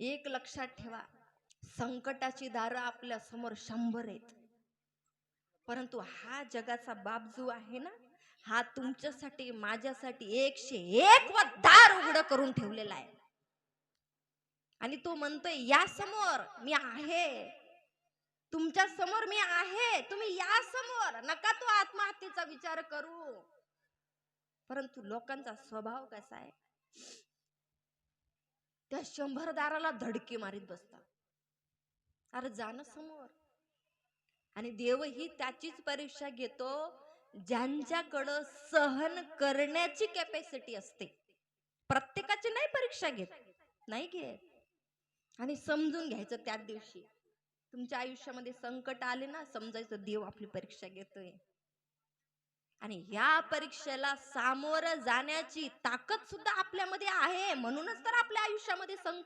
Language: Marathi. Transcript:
एक लक्षात ठेवा. संकटाची दारं आपल्यासमोर शंभर आहेत. परंतु हा जगाचा बाप जो आहे ना हा तुमच्यासाठी माझ्यासाठी एकशे एक व दार उघड करून ठेवलेला आहे. आणि तो म्हणतोय या समोर मी आहे. तुमच्यासमोर मी आहे. तुम्ही या समोर. नका तो आत्महत्येचा विचार करू. परंतु लोकांचा स्वभाव कसा आहे? त्या शंभर दाराला धडकी मारीत बसतात. अरे जाण समोर. आणि देवही त्याचीच परीक्षा घेतो ज्यांच्याकडं सहन करण्याची कॅपॅसिटी असते. प्रत्येकाची नाही परीक्षा घेत नाही घेत. आणि समजून घ्यायचं त्याच दिवशी. तुमच्या आयुष्यामध्ये संकट आले ना समजायचं देव आपली परीक्षा घेतोय. आणि या परीक्षेला सामोरं जाण्याची ताकद सुद्धा आपल्यामध्ये आहे म्हणूनच तर आयुष्यामध्ये संकट